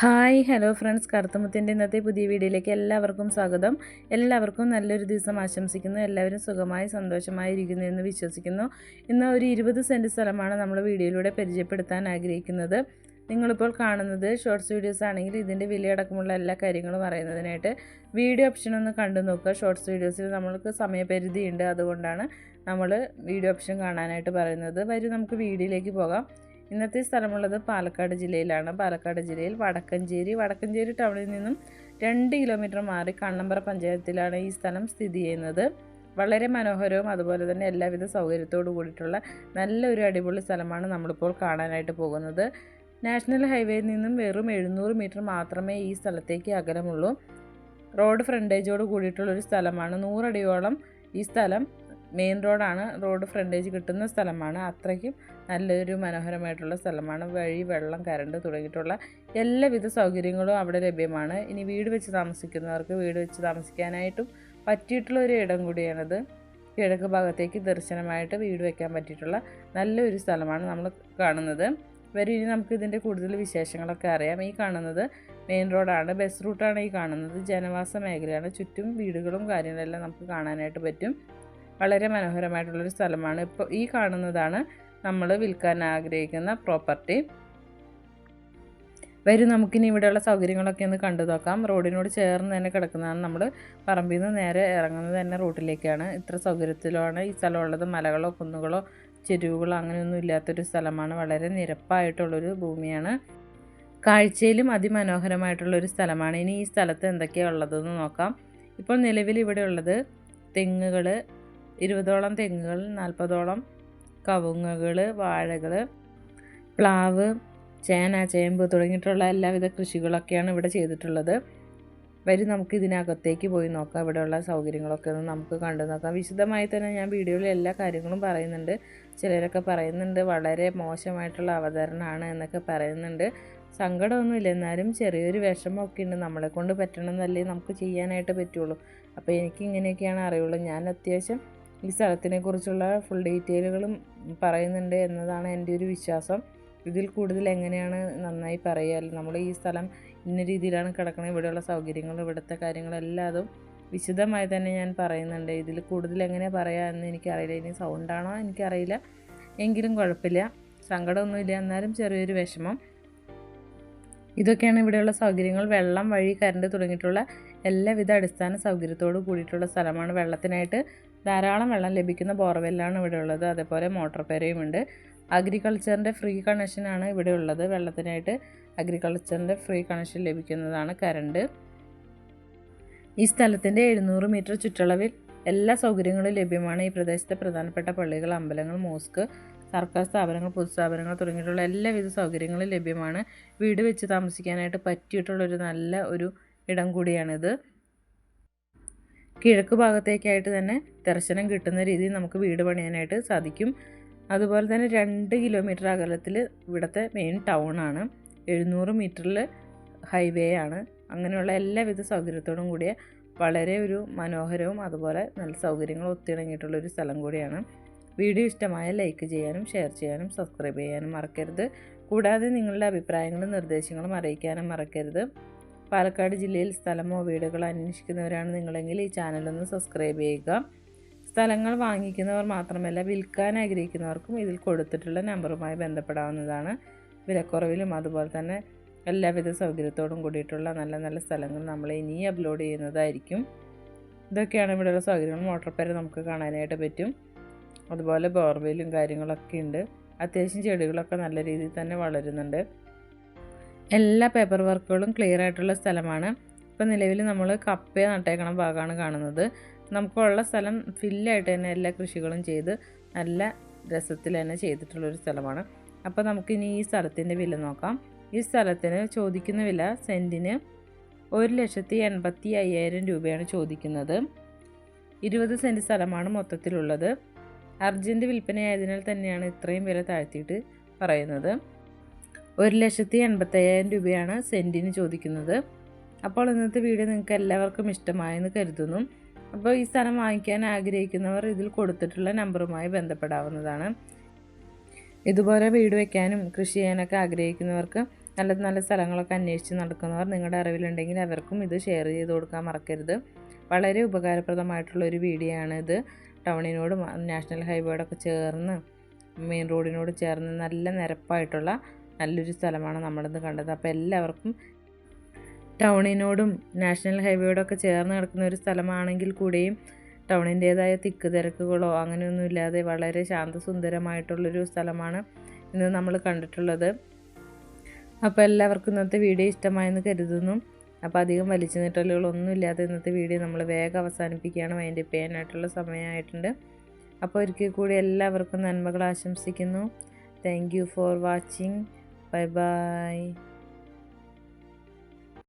Hi hello friends. കറുത്തമുത്തിന്റെ ഇന്നത്തെ പുതിയ വീഡിയോയിലേക്ക് എല്ലാവർക്കും സ്വാഗതം. എല്ലാവർക്കും നല്ലൊരു ദിവസം ആശംസിക്കുന്നു. എല്ലാവരും സുഖമായി സന്തോഷമായി ഇരിക്കുന്നു എന്ന് വിശ്വസിക്കുന്നു. ഇന്ന് ഒരു ഇരുപത് സെന്റ് സ്ഥലമാണ് നമ്മൾ വീഡിയോയിലൂടെ പരിചയപ്പെടുത്താൻ ആഗ്രഹിക്കുന്നത്. നിങ്ങളിപ്പോൾ കാണുന്നത് ഷോർട്സ് വീഡിയോസ് ആണെങ്കിൽ ഇതിന്റെ വിലയടക്കമുള്ള എല്ലാ കാര്യങ്ങളും അറിയുന്നതിനായിട്ട് വീഡിയോ ഓപ്ഷൻ ഒന്ന് കണ്ടു നോക്കുക. ഷോർട്സ് വീഡിയോസിൽ നമ്മൾക്ക് സമയപരിധി ഉണ്ട് അതുകൊണ്ടാണ് നമ്മൾ വീഡിയോ ഓപ്ഷൻ കാണാനായിട്ട് പറയുന്നത്. വരും നമുക്ക് വീഡിയോയിലേക്ക് പോകാം. ഇന്നത്തെ സ്ഥലമുള്ളത് പാലക്കാട് ജില്ലയിലാണ്. പാലക്കാട് ജില്ലയിൽ വടക്കഞ്ചേരി. വടക്കഞ്ചേരി ടൗണിൽ നിന്നും രണ്ട് കിലോമീറ്റർ മാറി കണ്ണമ്പറ പഞ്ചായത്തിലാണ് ഈ സ്ഥലം സ്ഥിതി ചെയ്യുന്നത്. വളരെ മനോഹരവും അതുപോലെ തന്നെ എല്ലാവിധ സൗകര്യത്തോടു കൂടിയിട്ടുള്ള നല്ലൊരു അടിപൊളി സ്ഥലമാണ് നമ്മളിപ്പോൾ കാണാനായിട്ട് പോകുന്നത്. നാഷണൽ ഹൈവേയിൽ നിന്നും വെറും എഴുന്നൂറ് മീറ്റർ മാത്രമേ ഈ സ്ഥലത്തേക്ക് അകലമുള്ളൂ. റോഡ് ഫ്രണ്ടേജോട് കൂടിയിട്ടുള്ളൊരു സ്ഥലമാണ്. നൂറടിയോളം ഈ സ്ഥലം മെയിൻ റോഡാണ്. റോഡ് ഫ്രണ്ടേജ് കിട്ടുന്ന സ്ഥലമാണ്. അത്രയ്ക്കും നല്ലൊരു മനോഹരമായിട്ടുള്ള സ്ഥലമാണ്. വഴി വെള്ളം കരണ്ട് തുടങ്ങിയിട്ടുള്ള എല്ലാവിധ സൗകര്യങ്ങളും അവിടെ ലഭ്യമാണ്. ഇനി വീട് വെച്ച് താമസിക്കുന്നവർക്ക് വീട് വെച്ച് താമസിക്കാനായിട്ടും പറ്റിയിട്ടുള്ള ഒരു ഇടം കൂടിയാണിത്. കിഴക്ക് ഭാഗത്തേക്ക് ദർശനമായിട്ട് വീട് വയ്ക്കാൻ പറ്റിയിട്ടുള്ള നല്ലൊരു സ്ഥലമാണ് നമ്മൾ കാണുന്നത്. വരും ഇനി നമുക്ക് ഇതിന്റെ കൂടുതൽ വിശേഷങ്ങളൊക്കെ അറിയാം. ഈ കാണുന്നത് മെയിൻ റോഡാണ്. ബസ് റൂട്ടാണ് ഈ കാണുന്നത്. ജനവാസ മേഖലയാണ്. ചുറ്റും വീടുകളും കാര്യങ്ങളെല്ലാം നമുക്ക് കാണാനായിട്ട് പറ്റും. വളരെ മനോഹരമായിട്ടുള്ളൊരു സ്ഥലമാണ്. ഇപ്പോൾ ഈ കാണുന്നതാണ് നമ്മൾ വിൽക്കാൻ ആഗ്രഹിക്കുന്ന പ്രോപ്പർട്ടി. വരും നമുക്കിനി ഇവിടെയുള്ള സൗകര്യങ്ങളൊക്കെ ഒന്ന് കണ്ടു നോക്കാം. റോഡിനോട് ചേർന്ന് തന്നെ കിടക്കുന്നതാണ് നമ്മൾ പറമ്പിൽ നിന്ന് നേരെ ഇറങ്ങുന്നത് തന്നെ റോഡിലേക്കാണ് ഇത്ര സൗകര്യത്തിലാണ് ഈ സ്ഥലമുള്ളത്. മലകളോ കുന്നുകളോ ചെരുവുകളോ അങ്ങനെയൊന്നും ഇല്ലാത്തൊരു സ്ഥലമാണ്. വളരെ നിരപ്പായിട്ടുള്ളൊരു ഭൂമിയാണ്. കാഴ്ചയിലും അതിമനോഹരമായിട്ടുള്ളൊരു സ്ഥലമാണ്. ഇനി ഈ സ്ഥലത്ത് എന്തൊക്കെയാണ് ഉള്ളതെന്ന് നോക്കാം. ഇപ്പോൾ നിലവിൽ ഇവിടെ ഉള്ളത് തെങ്ങുകൾ ഇരുപതോളം തെങ്ങുകൾ നാൽപ്പതോളം കവുങ്ങുകൾ വാഴകൾ പ്ലാവ് ചേന ചേമ്പ് തുടങ്ങിയിട്ടുള്ള എല്ലാവിധ കൃഷികളൊക്കെയാണ് ഇവിടെ ചെയ്തിട്ടുള്ളത്. വരും നമുക്ക് ഇതിനകത്തേക്ക് പോയി നോക്കാം. ഇവിടെയുള്ള സൗകര്യങ്ങളൊക്കെ ഒന്ന് നമുക്ക് കണ്ടു നോക്കാം. വിശദമായി തന്നെ ഞാൻ വീഡിയോയിൽ എല്ലാ കാര്യങ്ങളും പറയുന്നുണ്ട്. ചിലരൊക്കെ പറയുന്നുണ്ട് വളരെ മോശമായിട്ടുള്ള അവതരണമാണ് എന്നൊക്കെ പറയുന്നുണ്ട്. സങ്കടമൊന്നുമില്ല. എന്നാലും ചെറിയൊരു വിഷമമൊക്കെ ഉണ്ട്. നമ്മളെ കൊണ്ട് പറ്റണമെന്നല്ലേ നമുക്ക് ചെയ്യാനായിട്ട് പറ്റുള്ളൂ. അപ്പോൾ എനിക്ക് ഇങ്ങനെയൊക്കെയാണ് അറിയുള്ളൂ. ഞാൻ അത്യാവശ്യം ഈ സ്ഥലത്തിനെ കുറിച്ചുള്ള ഫുൾ ഡീറ്റെയിലുകളും പറയുന്നുണ്ട് എന്നതാണ് എന്റെ ഒരു വിശ്വാസം. ഇതിൽ കൂടുതൽ എങ്ങനെയാണ് നന്നായി പറയുക? നമ്മൾ ഈ സ്ഥലം ഇന്ന രീതിയിലാണ് കിടക്കുന്നത് ഇവിടെയുള്ള സൗകര്യങ്ങൾ ഇവിടുത്തെ കാര്യങ്ങളെല്ലാം അതും വിശദമായി തന്നെ ഞാൻ പറയുന്നുണ്ട്. ഇതിൽ കൂടുതൽ എങ്ങനെ പറയാം എന്ന് എനിക്കറിയില്ല. ഇനി സൗണ്ടാണോ എനിക്കറിയില്ല. എങ്കിലും കുഴപ്പമില്ല. സങ്കടമൊന്നുമില്ല. എന്നാലും ചെറിയൊരു വിഷമം. ഇതൊക്കെയാണ് ഇവിടെയുള്ള സൗകര്യങ്ങൾ. വെള്ളം വഴി കരണ്ട് തുടങ്ങിയിട്ടുള്ള എല്ലാവിധ അടിസ്ഥാന സൗകര്യത്തോട് കൂടിയിട്ടുള്ള സ്ഥലമാണ്. വെള്ളത്തിനായിട്ട് ധാരാളം വെള്ളം ലഭിക്കുന്ന ബോർവെല്ലാണ് ഇവിടെ ഉള്ളത്. അതേപോലെ മോട്ടോർ പേരയുമുണ്ട്. അഗ്രികൾച്ചറിന്റെ ഫ്രീ കണക്ഷനാണ് ഇവിടെ ഉള്ളത്. വെള്ളത്തിനായിട്ട് അഗ്രികൾച്ചറിന്റെ ഫ്രീ കണക്ഷൻ ലഭിക്കുന്നതാണ് കരണ്ട്. ഈ സ്ഥലത്തിന്റെ എഴുന്നൂറ് മീറ്റർ ചുറ്റളവിൽ എല്ലാ സൗകര്യങ്ങളും ലഭ്യമാണ്. ഈ പ്രദേശത്തെ പ്രധാനപ്പെട്ട പള്ളികൾ അമ്പലങ്ങൾ മോസ്ക് സർക്കാർ സ്ഥാപനങ്ങൾ പൊതുസ്ഥാപനങ്ങൾ തുടങ്ങിയിട്ടുള്ള എല്ലാവിധ സൗകര്യങ്ങളും ലഭ്യമാണ്. വീട് വെച്ച് താമസിക്കാനായിട്ട് പറ്റിയിട്ടുള്ളൊരു നല്ല ഒരു ഇടം കൂടിയാണിത്. കിഴക്ക് ഭാഗത്തേക്കായിട്ട് തന്നെ ദർശനം കിട്ടുന്ന രീതിയിൽ നമുക്ക് വീട് പണിയാനായിട്ട് സാധിക്കും. അതുപോലെ തന്നെ രണ്ട് കിലോമീറ്റർ അകലത്തിൽ ഇവിടുത്തെ മെയിൻ ടൗണാണ് എഴുന്നൂറ് മീറ്ററിൽ ഹൈവേ ആണ്. അങ്ങനെയുള്ള എല്ലാവിധ സൗകര്യത്തോടും കൂടിയ വളരെ ഒരു മനോഹരവും അതുപോലെ നല്ല സൗകര്യങ്ങളും ഒത്തിണങ്ങിയിട്ടുള്ളൊരു സ്ഥലം കൂടിയാണ്. വീഡിയോ ഇഷ്ടമായ ലൈക്ക് ചെയ്യാനും ഷെയർ ചെയ്യാനും സബ്സ്ക്രൈബ് ചെയ്യാനും മറക്കരുത്. കൂടാതെ നിങ്ങളുടെ അഭിപ്രായങ്ങളും നിർദ്ദേശങ്ങളും അറിയിക്കാനും മറക്കരുത്. പാലക്കാട് ജില്ലയിൽ സ്ഥലമോ വീടുകളോ അന്വേഷിക്കുന്നവരാണ് നിങ്ങളെങ്കിൽ ഈ ചാനലൊന്ന് സബ്സ്ക്രൈബ് ചെയ്യുക. സ്ഥലങ്ങൾ വാങ്ങിക്കുന്നവർ മാത്രമല്ല വിൽക്കാൻ ആഗ്രഹിക്കുന്നവർക്കും ഇതിൽ കൊടുത്തിട്ടുള്ള നമ്പറുമായി ബന്ധപ്പെടാവുന്നതാണ്. വിലക്കുറവിലും അതുപോലെ തന്നെ എല്ലാവിധ സൗകര്യത്തോടും കൂടിയിട്ടുള്ള നല്ല നല്ല സ്ഥലങ്ങൾ നമ്മൾ ഇനി അപ്ലോഡ് ചെയ്യുന്നതായിരിക്കും. ഇതൊക്കെയാണ് ഇവിടെയുള്ള സൗകര്യങ്ങൾ. മോട്ടോർ പേര് നമുക്ക് കാണാനായിട്ട് പറ്റും. അതുപോലെ ബോർവെയിലും കാര്യങ്ങളൊക്കെ ഉണ്ട്. അത്യാവശ്യം ചെടികളൊക്കെ നല്ല രീതിയിൽ തന്നെ വളരുന്നുണ്ട്. എല്ലാ പേപ്പർ വർക്കുകളും ക്ലിയർ ആയിട്ടുള്ള സ്ഥലമാണ്. ഇപ്പോൾ നിലവിൽ നമ്മൾ കപ്പ നട്ടേക്കണ ഭാഗമാണ് കാണുന്നത്. നമുക്കുള്ള സ്ഥലം ഫില്ലായിട്ട് തന്നെ എല്ലാ കൃഷികളും ചെയ്ത് നല്ല രസത്തിൽ തന്നെ ചെയ്തിട്ടുള്ളൊരു സ്ഥലമാണ്. അപ്പോൾ നമുക്കിനി ഈ സ്ഥലത്തിന്റെ വില നോക്കാം. ഈ സ്ഥലത്തിന് ചോദിക്കുന്ന വില സെന്റിന് ഒരു ലക്ഷത്തി എൺപത്തി അയ്യായിരം രൂപയാണ് ചോദിക്കുന്നത്. ഇരുപത് സെന്റ് സ്ഥലമാണ് മൊത്തത്തിലുള്ളത്. അർജന്റ് വിൽപ്പനയായതിനാൽ തന്നെയാണ് ഇത്രയും വില താഴ്ത്തിയിട്ട് പറയുന്നത്. ഒരു ലക്ഷത്തി എൺപത്തയ്യായിരം രൂപയാണ് സെന്റിന് ചോദിക്കുന്നത്. അപ്പോൾ ഇന്നത്തെ വീഡിയോ നിങ്ങൾക്ക് എല്ലാവർക്കും ഇഷ്ടമായെന്ന് കരുതുന്നു. അപ്പോൾ ഈ സ്ഥലം വാങ്ങിക്കാൻ ആഗ്രഹിക്കുന്നവർ ഇതിൽ കൊടുത്തിട്ടുള്ള നമ്പറുമായി ബന്ധപ്പെടാവുന്നതാണ്. ഇതുപോലെ വീട് വയ്ക്കാനും കൃഷി ചെയ്യാനൊക്കെ ആഗ്രഹിക്കുന്നവർക്ക് നല്ല നല്ല സ്ഥലങ്ങളൊക്കെ അന്വേഷിച്ച് നടക്കുന്നവർ നിങ്ങളുടെ അറിവിലുണ്ടെങ്കിൽ അവർക്കും ഇത് ഷെയർ ചെയ്ത് കൊടുക്കാൻ മറക്കരുത്. വളരെ ഉപകാരപ്രദമായിട്ടുള്ള ഒരു വീഡിയോ ആണ് ഇത്. ടൗണിനോടും നാഷണൽ ഹൈവേയോടൊക്കെ ചേർന്ന് മെയിൻ റോഡിനോട് ചേർന്ന് നല്ല നിരപ്പായിട്ടുള്ള നല്ലൊരു സ്ഥലമാണ് നമ്മളിന്ന് കണ്ടത്. അപ്പോൾ എല്ലാവർക്കും ടൗണിനോടും നാഷണൽ ഹൈവേയോടൊക്കെ ചേർന്ന് കിടക്കുന്ന ഒരു സ്ഥലമാണെങ്കിൽ കൂടെയും ടൗണിന്റേതായ തിക്ക് തിരക്കുകളോ അങ്ങനെയൊന്നും ഇല്ലാതെ വളരെ ശാന്തസുന്ദരമായിട്ടുള്ളൊരു സ്ഥലമാണ് ഇന്ന് നമ്മൾ കണ്ടിട്ടുള്ളത്. അപ്പോൾ എല്ലാവർക്കും ഇന്നത്തെ വീഡിയോ ഇഷ്ടമായെന്ന് കരുതുന്നു. അപ്പോൾ അധികം വലിച്ചു നീട്ടലുകളൊന്നും ഇല്ലാതെ ഇന്നത്തെ വീഡിയോ നമ്മൾ വേഗം അവസാനിപ്പിക്കുകയാണ്. അതിന്റെ പേനായിട്ടുള്ള സമയമായിട്ടുണ്ട്. അപ്പോൾ ഒരിക്കൽ കൂടി എല്ലാവർക്കും നന്മകൾ ആശംസിക്കുന്നു. Thank for watching 拜拜。